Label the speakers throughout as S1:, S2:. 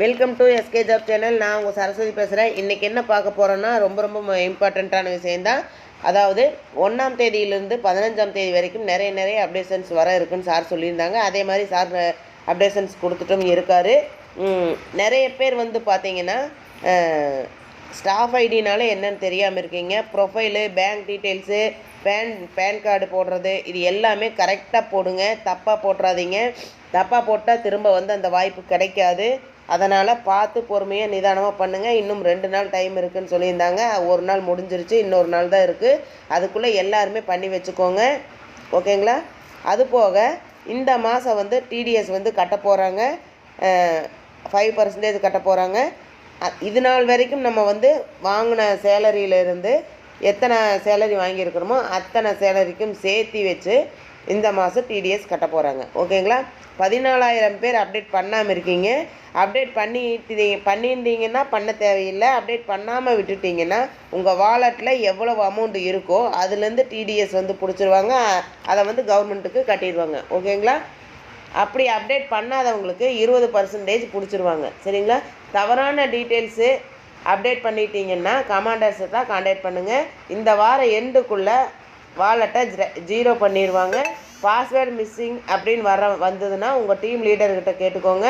S1: Welcome to SK job channel நான் உங்கள் சரஸ்வதி பேசுகிறேன் இன்றைக்கி என்ன பார்க்க போகிறோன்னா ரொம்ப ரொம்ப இம்பார்ட்டண்ட்டான விஷயந்தான் அதாவது ஒன்றாம் தேதியிலிருந்து பதினஞ்சாம் தேதி வரைக்கும் நிறைய நிறைய அப்டேஷன்ஸ் வர இருக்குன்னு சார் சொல்லியிருந்தாங்க. அதே மாதிரி சார் அப்டேஷன்ஸ் கொடுத்துட்டும் இருக்கார். நிறைய பேர் வந்து பார்த்தீங்கன்னா ஸ்டாஃப் ஐடினால என்னன்னு தெரியாமல் இருக்கீங்க. Profile bank details PAN PAN card போடுறது இது எல்லாமே கரெக்டாக போடுங்க. தப்பாக போட்டுறாதீங்க. தப்பாக போட்டால் திரும்ப வந்து அந்த வாய்ப்பு கிடைக்காது. அதனால் பார்த்து பொறுமையாக நிதானமாக பண்ணுங்கள் இன்னும் ரெண்டு நாள் டைம் இருக்குதுன்னு சொல்லியிருந்தாங்க. ஒரு நாள் முடிஞ்சிருச்சு. இன்னொரு நாள் தான் இருக்குது அதுக்குள்ளே எல்லாருமே பண்ணி வச்சுக்கோங்க. ஓகேங்களா? அது போக இந்த மாதம் வந்து டிடிஎஸ் வந்து கட்ட போகிறாங்க ஃபைவ் பர்சன்டேஜ் கட்ட போகிறாங்க இது நாள் வரைக்கும் நம்ம வந்து வாங்கின சேலரியிலேருந்து எத்தனை சேலரி வாங்கியிருக்கிறோமோ அத்தனை சேலரிக்கும் சேர்த்தி வச்சு இந்த மாதம் டிடிஎஸ் கட்ட போகிறாங்க ஓகேங்களா? பதினாலாயிரம் பேர் அப்டேட் பண்ணாமல் இருக்கீங்க. அப்டேட் பண்ணிட்டு பண்ணியிருந்தீங்கன்னா பண்ண தேவையில்லை. அப்டேட் பண்ணாமல் விட்டுட்டீங்கன்னா உங்கள் வாலெட்டில் எவ்வளவு அமௌண்ட் இருக்கோ அதுலேருந்து டிடிஎஸ் வந்து பிடிச்சிருவாங்க. அதை வந்து கவர்மெண்ட்டுக்கு கட்டிடுவாங்க. ஓகேங்களா? அப்படி அப்டேட் பண்ணாதவங்களுக்கு இருபது பர்சன்டேஜ் பிடிச்சிருவாங்க. சரிங்களா? தவறான டீட்டெயில்ஸு அப்டேட் பண்ணிட்டீங்கன்னா கமாண்டர்ஸை தான் காண்டாக்ட் பண்ணுங்கள் இந்த வார எண்டுக்குள்ளே வாலெட்டை ஜீரோ பண்ணிடுவாங்க பாஸ்வேர்டு மிஸ்ஸிங் அப்படின்னு வர வந்ததுன்னா உங்கள் டீம் லீடர்கிட்ட கேட்டுக்கோங்க.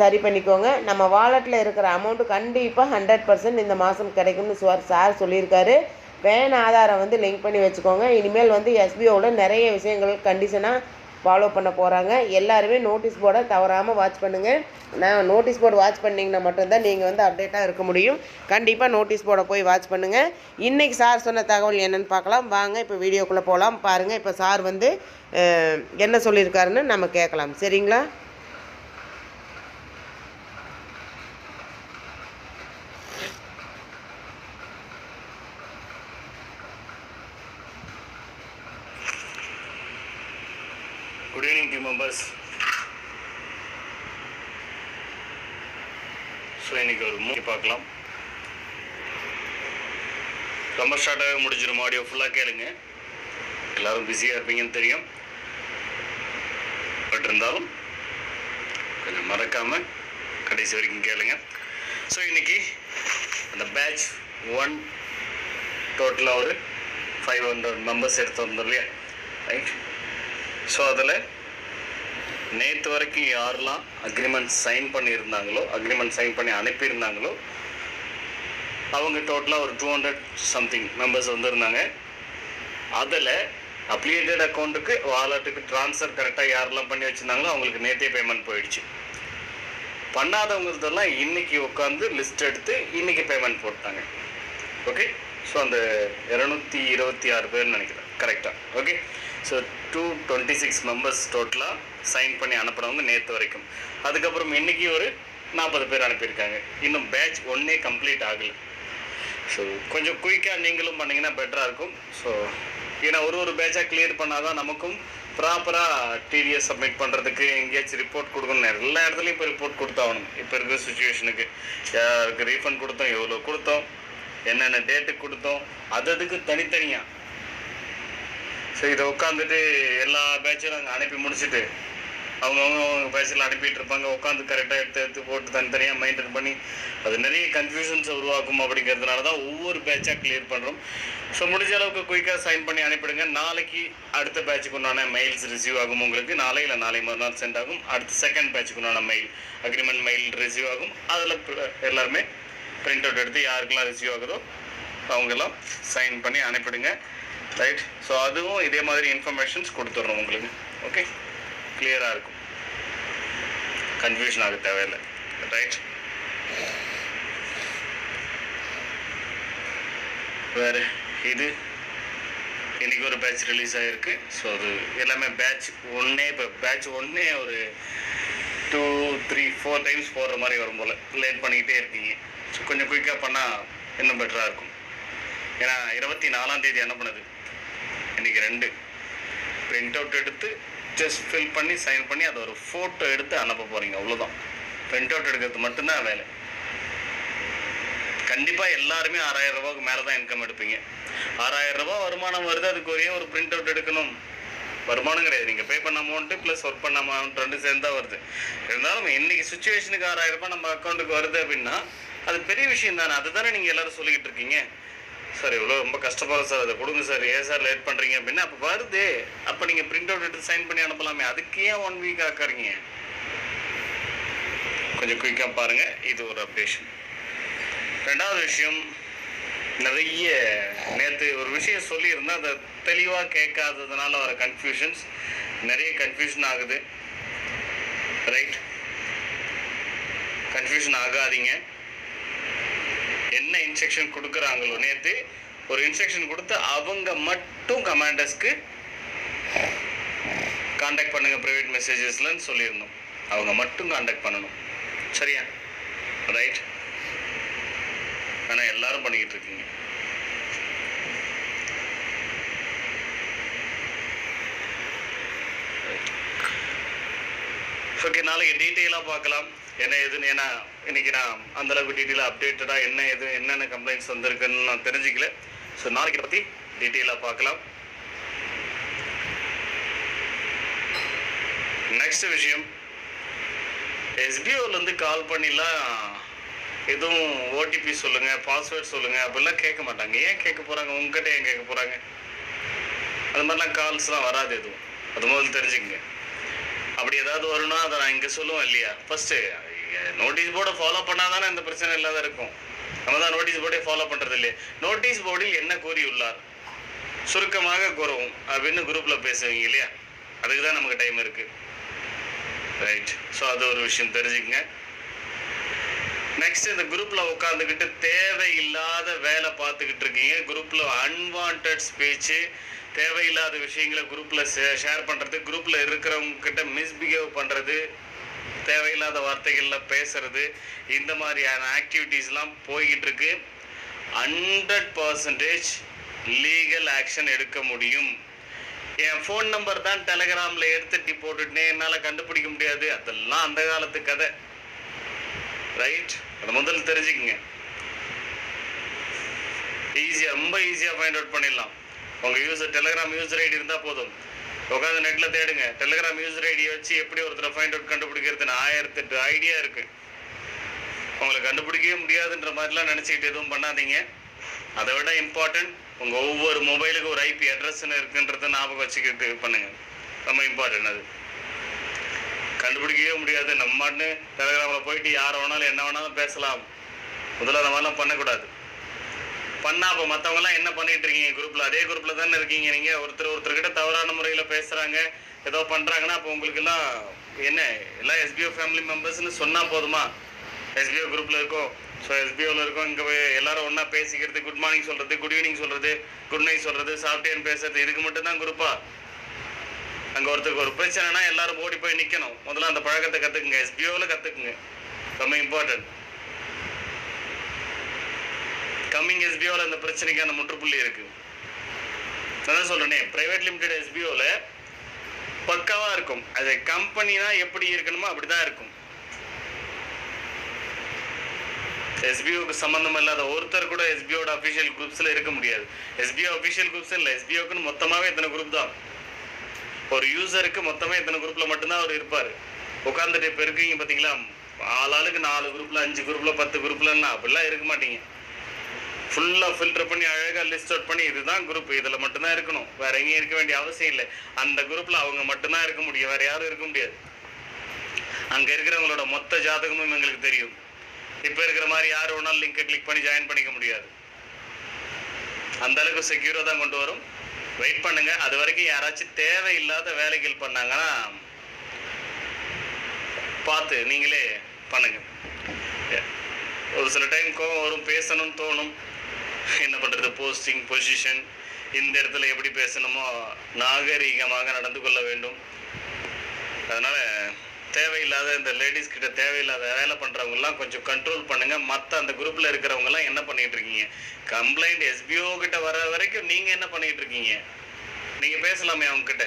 S1: சரி பண்ணிக்கோங்க. நம்ம வாலெட்டில் இருக்கிற அமௌண்ட்டு கண்டிப்பாக ஹண்ட்ரட் பர்சன்ட் இந்த மாதம் கிடைக்கும்னு சார் சார் சொல்லியிருக்காரு. வேன் ஆதாரம் வந்து லிங்க் பண்ணி வச்சுக்கோங்க. இனிமேல் வந்து எஸ்பிஓவில் நிறைய விஷயங்கள் கண்டிஷனாக ஃபாலோ பண்ண போகிறாங்க எல்லாருமே நோட்டீஸ் போர்டை தவறாமல் வாட்ச் பண்ணுங்கள் நான் நோட்டீஸ் போர்டு வாட்ச் பண்ணிங்கன்னா மட்டும்தான் நீங்கள் வந்து அப்டேட்டாக இருக்க முடியும். கண்டிப்பாக நோட்டீஸ் போர்டை போய் வாட்ச் பண்ணுங்கள் இன்றைக்கி சார் சொன்ன தகவல் என்னென்னு பார்க்கலாம். வாங்க இப்போ வீடியோக்குள்ளே போகலாம் பாருங்கள் இப்போ சார் வந்து என்ன சொல்லியிருக்காருன்னு நம்ம கேட்கலாம். சரிங்களா?
S2: Good evening team members so இன்னைக்கு ஒரு மூவி பார்க்கலாம். ரொம்ப ஷார்ட்டாகவே முடிஞ்சிடும் ஆடியோ ஃபுல்லாக கேளுங்க. எல்லாரும் பிஸியாக இருப்பீங்கன்னு தெரியும். பட் இருந்தாலும் கொஞ்சம் மறக்காமல் கடைசி வரைக்கும் கேளுங்க. ஸோ இன்னைக்கு அந்த பேட்ச் ஒன் டோட்டலாக ஒரு ஃபைவ் ஹண்ட்ரட் மெம்பர்ஸ் எடுத்து வந்தோம் இல்லையா? ரைட் ஸோ அதில் நேற்று வரைக்கும் யாரெல்லாம் அக்ரிமெண்ட் சைன் பண்ணியிருந்தாங்களோ அக்ரிமெண்ட் சைன் பண்ணி அனுப்பியிருந்தாங்களோ அவங்க டோட்டலாக ஒரு டூ ஹண்ட்ரட் சம்திங் மெம்பர்ஸ் வந்திருந்தாங்க. அதில் அப்ளிகேட்டட் அக்கௌண்ட்டுக்கு வாலெட்டுக்கு ட்ரான்ஸ்ஃபர் கரெக்டாக யாரெல்லாம் பண்ணி வச்சுருந்தாங்களோ அவங்களுக்கு நேற்றே பேமெண்ட் போயிடுச்சு. பண்ணாதவங்களுதெல்லாம் இன்னைக்கு உட்காந்து லிஸ்ட் எடுத்து இன்றைக்கி பேமெண்ட் போட்டாங்க. ஓகே ஸோ அந்த இரநூத்தி இருபத்தி ஆறு பேர்னு நினைக்கிறேன். கரெக்டாக okay so two twenty six members டோட்டலாக சைன் பண்ணி அனுப்புனவங்க நேற்று வரைக்கும். அதுக்கப்புறம் இன்னைக்கு ஒரு நாற்பது பேர் அனுப்பியிருக்காங்க. இன்னும் பேட்ச் ஒன்றே கம்ப்ளீட் ஆகலை. ஸோ கொஞ்சம் குயிக்காக நீங்களும் பண்ணிங்கன்னா பெட்டராக இருக்கும். ஸோ ஏன்னா ஒரு ஒரு பேட்சாக கிளியர் பண்ணாதான் நமக்கும் ப்ராப்பராக டிடிஎஸ் சப்மிட் பண்ணுறதுக்கு எங்கேயாச்சும் ரிப்போர்ட் கொடுக்கணும். எல்லா இடத்துலையும் இப்போ ரிப்போர்ட் கொடுத்தாகணும். இப்போ இருக்கிற சுச்சுவேஷனுக்கு யாருக்கு ரீஃபண்ட் கொடுத்தோம் எவ்வளோ கொடுத்தோம் என்னென்ன டேட்டுக்கு கொடுத்தோம் அது அதுக்கு தனித்தனியாக ஸோ இதை உட்காந்துட்டு எல்லா பேட்சும் நாங்கள் அனுப்பி முடிச்சுட்டு அவங்கவுங்க அவங்க பேட்சில் அனுப்பிட்டு இருப்பாங்க. உட்காந்து கரெக்டாக எடுத்து எடுத்து போட்டு தனித்தனியாக மெயின்டைன் பண்ணி அது நிறைய கன்ஃபியூஷன்ஸை உருவாக்கும் அப்படிங்கிறதுனால தான் ஒவ்வொரு பேட்சாக கிளியர் பண்ணுறோம் ஸோ முடிஞ்ச அளவுக்கு குயிக்காக சைன் பண்ணி அனுப்பிடுங்க. நாளைக்கு அடுத்த பேட்சுக்கு உண்டான மெயில்ஸ் ரிசீவ் ஆகும் உங்களுக்கு. நாளை இல்லை நாளை மறுநாள் சென்ட் ஆகும். அடுத்த செகண்ட் பேட்சுக்கு உண்டான மெயில் அக்ரிமெண்ட் மெயில் ரிசீவ் ஆகும். அதில் எல்லாருமே பிரிண்ட் அவுட் எடுத்து யாருக்கெல்லாம் ரிசீவ் ஆகுதோ அவங்கெல்லாம் சைன் பண்ணி அனுப்பிடுங்க. ரைட் ஸோ அதுவும் இதே மாதிரி இன்ஃபர்மேஷன்ஸ் கொடுத்துட்றோம் உங்களுக்கு. ஓகே கிளியராக இருக்கும். கன்ஃபியூஷன் ஆக தேவையில்லை. ரைட் வேறு இது இன்றைக்கி ஒரு பேட்ச் ரிலீஸ் ஆகிருக்கு ஸோ அது எல்லாமே பேட்ச் ஒன்னே இப்போ பேட்ச் ஒன்னே ஒரு டூ த்ரீ ஃபோர் டைம்ஸ் போடுற மாதிரி வரும் போல். லேட் பண்ணிக்கிட்டே இருக்கீங்க. ஸோ கொஞ்சம் குயிக்காக பண்ணால் இன்னும் பெட்டராக இருக்கும். ஏன்னா இருபத்தி நாலாம் தேதி பண்ணுது இன்னைக்கு ரெண்டு. பிரிண்ட் அவுட் எடுத்து ஜஸ்ட் ஃபில் பண்ணி சைன் பண்ணி அதை ஒரு ஃபோட்டோ எடுத்து அனுப்ப போகிறீங்க அவ்வளோதான் பிரிண்ட் அவுட் எடுக்கிறது மட்டும்தான் வேலை. கண்டிப்பாக எல்லாருமே ஆறாயிரம் ரூபாய்க்கு மேலே தான் இன்கம் எடுப்பீங்க. ஆறாயிரம் ரூபாய் வருமானம் வருது அதுக்கு ஒரே ஒரு பிரிண்ட் அவுட் எடுக்கணும். வருமானம் கிடையாது. நீங்கள் பே பண்ண அமௌண்ட்டு ப்ளஸ் ஒர்க் பண்ண அமௌண்ட் ரெண்டு சேர்ந்து தான் வருது. இருந்தாலும் இன்னைக்கு சுச்சுவேஷனுக்கு ஆறாயிரம் ரூபாய் நம்ம அக்கௌண்ட்டுக்கு வருது அப்படின்னா அது பெரிய விஷயம் தானே. அதுதானே நீங்கள் எல்லாரும் சொல்லிக்கிட்டு இருக்கீங்க. சார் இவ்வளோ ரொம்ப கஷ்டப்படுற சார். அதை கொடுங்க சார். ஏன் சார் லேட் பண்ணுறீங்க அப்படின்னா? அப்போ வருது. அப்போ நீங்கள் பிரிண்ட் அவுட் எடுத்து சைன் பண்ணி அனுப்பலாமே. அதுக்கு ஏன் ஒன் வீக் ஆக்காறீங்க கொஞ்சம் குயிக்காக பாருங்கள் இது ஒரு அப்டேஷன் ரெண்டாவது விஷயம் நிறைய நேற்று ஒரு விஷயம் சொல்லியிருந்தேன். அதை தெளிவாக கேட்காததுனால வர கன்ஃபியூஷன்ஸ் நிறைய கன்ஃபியூஷன் ஆகுது. ரைட் கன்ஃபியூஷன் ஆகாதீங்க. இன்ஸ்ட்ரக்ஷன் கொடுக்குறாங்களோ நேற்று ஒரு இன்ஸ்ட்ரக்ஷன் கொடுத்து அவங்க மட்டும் கமாண்டர்ஸ்க்கு காண்டாக்ட் பண்ணுங்க ப்ரைவேட் மெசேஜஸ்லன்னு சொல்லியிருந்தோம். அவங்க மட்டும் காண்டாக்ட் பண்ணணும். சரியா? ரைட் ஆனால் எல்லாரும் பண்ணிக்கிட்டு இருக்கீங்க. ஓகே நாளைக்கு டீட்டெயிலாக பார்க்கலாம். என்ன ஏதுன்னு ஏன்னா இன்னைக்கு நான் அந்தளவுக்கு டீட்டெயிலாக அப்டேட்டடாக என்ன எது என்னென்ன கம்ப்ளைண்ட்ஸ் வந்திருக்குன்னு நான் தெரிஞ்சிக்கல. ஸோ நாளைக்கு பற்றி டீட்டெயிலாக பார்க்கலாம். நெக்ஸ்ட் விஷயம் எஸ்பிஓலேருந்து கால் பண்ணிலாம் எதுவும் ஓடிபி சொல்லுங்கள் பாஸ்வேர்ட் சொல்லுங்கள் அப்படிலாம் கேட்க மாட்டாங்க. ஏன் கேட்க போகிறாங்க உங்ககிட்ட ஏன் கேட்க போகிறாங்க அது மாதிரிலாம் கால்ஸ்லாம் வராது எதுவும். அது முதல்ல தெரிஞ்சுக்கங்க. அப்படி ஏதாவது வரும்னா அதை நான் இங்கே சொல்லுவேன் இல்லையா? ஃபஸ்ட்டு நோட்டீஸ் போர்டை ஃபாலோ பண்ணாதானே இந்த பிரச்சனை இல்லாத இருக்கும். நம்ம தான் நோட்டீஸ் போர்டே ஃபாலோ பண்ணுறது இல்லையே நோட்டீஸ் போர்டில் என்ன கூறியுள்ளார்? சுருக்கமாக கூறவும். அப்படின்னு குரூப்பில் பேசுவீங்க இல்லையா? அதுக்கு தான் நமக்கு டைம் இருக்குது ரைட் ஸோ அது ஒரு விஷயம். தெரிஞ்சுக்கங்க. நெக்ஸ்ட் இந்த குரூப்பில் உட்காந்துக்கிட்டு தேவையில்லாத வேலை பார்த்துக்கிட்டு இருக்கீங்க. குரூப்பில் அன்வான்ட் ஸ்பீச்சு தேவையில்லாத விஷயங்களை குரூப்பில் ஷேர் பண்ணுறது குரூப்பில் இருக்கிறவங்க கிட்ட மிஸ்பிஹேவ் பண்ணுறது தேவையில்லாத வார்த்தைகளில் பேசுறது இந்த மாதிரியான ஆக்டிவிட்டீஸ்லாம் போய்கிட்டு இருக்கு ஹண்ட்ரட் பர்சன்டேஜ் லீகல் ஆக்ஷன் எடுக்க முடியும். என் ஃபோன் நம்பர் தான் டெலகிராமில் எடுத்துட்டு போட்டுட்டேன். என்னால் கண்டுபிடிக்க முடியாது. அதெல்லாம் அந்த காலத்து கதை. ரைட் அதை முதல்ல தெரிஞ்சுக்குங்க. ஈஸியாக ரொம்ப ஈஸியாக ஃபைண்ட் அவுட் பண்ணிடலாம். உங்கள் யூசர் டெலகிராம் யூசர் ஐடி இருந்தால் போதும். உட்காந்து நெட்டில் தேடுங்க. டெலிகிராம் யூசர் ஐடியை வச்சு எப்படி ஒருத்தரை ஃபைண்ட் அவுட் கண்டுபிடிக்கிறதுன்னு ஆயிரத்தெட்டு ஐடியா இருக்குது உங்களை கண்டுபிடிக்கவே முடியாதுன்ற மாதிரிலாம் நினச்சிக்கிட்டு எதுவும் பண்ணாதீங்க. அதை விட இம்பார்ட்டன்ட் உங்கள் ஒவ்வொரு மொபைலுக்கு ஒரு ஐபி அட்ரஸ்ன்னு இருக்குன்றத ஞாபகம் வச்சுக்கிட்டு பண்ணுங்க. ரொம்ப இம்பார்ட்டன்ட் அது. கண்டுபிடிக்கவே முடியாது. நம்மான்னு டெலகிராமில் போயிட்டு யார் வேணாலும் என்ன வேணாலும் பேசலாம். முதல்ல அந்த மாதிரிலாம் பண்ணக்கூடாது. பண்ணா அப்போ மற்றவங்கலாம் என்ன பண்ணிட்டு இருக்கீங்க? குரூப்பில் அதே குரூப்பில் தானே இருக்கீங்க நீங்கள் ஒருத்தர் ஒருத்தர்கிட்ட தவறான முறையில் பேசுகிறாங்க ஏதோ பண்ணுறாங்கன்னா அப்போ உங்களுக்கு எல்லாம் என்ன எல்லாம் எஸ்பிஓ ஃபேமிலி மெம்பர்ஸ்னு சொன்னால் போதுமா? எஸ்பிஓ குரூப்பில் இருக்கோம். ஸோ எஸ்பிஓவில் இருக்கோம். இங்கே எல்லாரும் ஒன்றா பேசிக்கிறது குட் மார்னிங் சொல்கிறது குட் ஈவினிங் சொல்கிறது குட் நைட் சொல்கிறது சாப்பிட்டேன்னு பேசுறது? இதுக்கு மட்டும்தான் குரூப்பா அங்கே ஒருத்தருக்கு ஒரு பிரச்சனைனா எல்லாரும் ஓடி போய் நிற்கணும் முதல்ல அந்த பழக்கத்தை கற்றுக்குங்க எஸ்பிஓவில் கற்றுக்குங்க ரொம்ப இம்பார்ட்டன்ட் கம்மிங் எஸ்பிஓவில் அந்த பிரச்சனைக்கான முற்றுப்புள்ளி இருக்கு. நான் சொல்றேனே பிரைவேட் லிமிடெட் எஸ்பிஓவில் பக்காவா இருக்கும். அது கம்பெனினா எப்படி இருக்கணுமோ அப்படிதான் இருக்கும். எஸ்பிஓக்கு சம்மந்தம் இல்லாத ஒருத்தர் கூட எஸ்பிஓட அஃபிஷியல் குரூப்ஸில் இருக்க முடியாது. எஸ்பிஓ அஃபிஷியல் குரூப்ஸ் இல்லை எஸ்பிஓக்குன்னு மொத்தமாகவே இத்தனை குரூப் தான்? ஒரு யூசருக்கு மொத்தமே இத்தனை குரூப்பில் மட்டும்தான் அவர் இருப்பார். உட்காந்துட்டு இப்போ இருக்கீங்க பார்த்தீங்களா ஆளாளுக்கு நாலு குரூப்பில் அஞ்சு குரூப்பில் பத்து குரூப்லன்னா அப்படிலாம் இருக்க மாட்டீங்க. ஃபுல்லாக ஃபில்டர் பண்ணி அழகாக லிஸ்ட் அவுட் பண்ணி இதுதான் குரூப் இதில் மட்டும்தான் இருக்கணும். வேற எங்கேயும் இருக்க வேண்டிய அவசியம் இல்லை. அந்த குரூப்பில் அவங்க மட்டும்தான் இருக்க முடியும். வேற யாரும் இருக்க முடியாது. அங்கே இருக்கிறவங்களோட மொத்த ஜாதகமும் எங்களுக்கு தெரியும். இப்போ இருக்கிற மாதிரி யார் வேணாலும் லிங்கை கிளிக் பண்ணி ஜாயின் பண்ணிக்க முடியாது. அந்த அளவுக்கு செக்யூராக தான் கொண்டு வரும். வெயிட் பண்ணுங்க. அது வரைக்கும் யாராச்சும் தேவையில்லாத வேலைகள் பண்ணாங்கன்னா பார்த்து நீங்களே பண்ணுங்க. ஒரு சில டைம் கோவம் வரும் பேசணும்னு தோணும். என்ன பண்ணுறது போஸ்டிங் பொசிஷன் இந்த இடத்துல எப்படி பேசணுமோ நாகரீகமாக நடந்து கொள்ள வேண்டும். அதனால் தேவையில்லாத இந்த லேடிஸ் கிட்ட தேவையில்லாத வேலை பண்ணுறவங்கலாம் கொஞ்சம் கண்ட்ரோல் பண்ணுங்க. மற்ற அந்த குரூப்பில் இருக்கிறவங்கலாம் என்ன பண்ணிட்டு இருக்கீங்க? கம்ப்ளைண்ட் எஸ்பிஓ கிட்ட வர வரைக்கும் நீங்கள் என்ன பண்ணிட்டு இருக்கீங்க? நீங்கள் பேசலாமே அவங்ககிட்ட.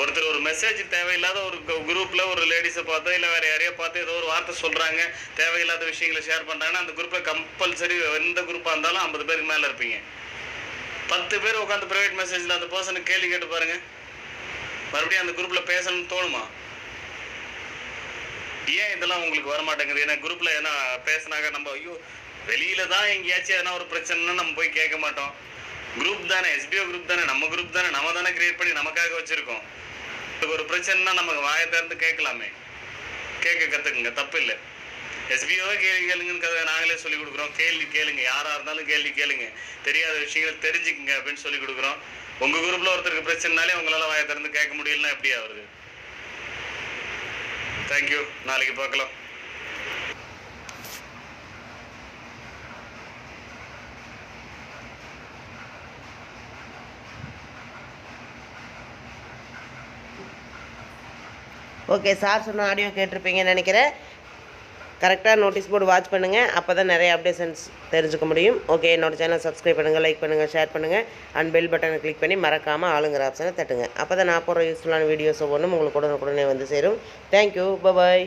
S2: ஒருத்தர் ஒரு மெசேஜ் தேவையில்லாத ஒரு குரூப்பில் ஒரு லேடிஸை பார்த்தோ இல்லை வேறு யாரையோ பார்த்து ஏதோ ஒரு வார்த்தை சொல்கிறாங்க தேவையில்லாத விஷயங்களை ஷேர் பண்ணுறாங்கன்னா அந்த குரூப்பில் கம்பல்சரி எந்த குரூப்பாக இருந்தாலும் ஐம்பது பேருக்கு மேலே இருப்பீங்க. பத்து பேர் உட்காந்து ப்ரைவேட் மெசேஜில் அந்த பர்சனுக்கு கேள்வி கேட்டு பாருங்கள் மறுபடியும் அந்த குரூப்பில் பேசணும்னு தோணுமா? ஏன் இதெல்லாம் உங்களுக்கு வர மாட்டேங்குது ஏன்னா குரூப்பில் ஏன்னா பேசினாக்க நம்ம ஐயோ வெளியில தான் எங்கேயாச்சும் எதனா ஒரு பிரச்சனைனா நம்ம போய் கேட்க மாட்டோம். குரூப் தானே எஸ்பிஓ குரூப் தானே நம்ம குரூப் தானே நம்ம தானே கிரியேட் பண்ணி நமக்காக வச்சுருக்கோம். ஒரு பிரச்சனைனா நமக்கு வாயை திறந்து கேட்கலாமே. கேட்க கற்றுக்குங்க தப்பு இல்லை எஸ்பிஓவே கேள்வி கேளுங்கன்னு கதை நாங்களே சொல்லிக் கொடுக்குறோம். கேள்வி கேளுங்க யாராக இருந்தாலும் கேள்வி கேளுங்க. தெரியாத விஷயங்கள் தெரிஞ்சுக்குங்க அப்படின்னு சொல்லி கொடுக்குறோம். உங்கள் குரூப்பில் ஒருத்தருக்கு பிரச்சனைனாலே உங்களால் வாயை திறந்து கேட்க முடியலன்னா எப்படி ஆகுது தேங்க்யூ நாளைக்கு பார்க்கலாம்.
S1: ஓகே சார் சொன்ன ஆடியோ கேட்டிருப்பீங்கன்னு நினைக்கிறேன். கரெக்டாக நோட்டீஸ் போர்டு வாட்ச் பண்ணுங்கள் அப்போ தான் நிறைய அப்டேஷன்ஸ் தெரிஞ்சுக்க முடியும். ஓகே என்னோடய சேனல் சப்ஸ்கிரைப் பண்ணுங்கள் லைக் பண்ணுங்கள் ஷேர் பண்ணுங்கள் அண்ட் பெல் பட்டனை கிளிக் பண்ணி மறக்காமல் ஆளுங்கிற ஆப்ஷனை தட்டுங்க. அப்போ தான் நான் போடுற யூஸ்ஃபுல்லான வீடியோஸ் ஒவ்வொன்றும் உங்களுக்கு உடனுக்குடனே வந்து சேரும். Thank you bye bye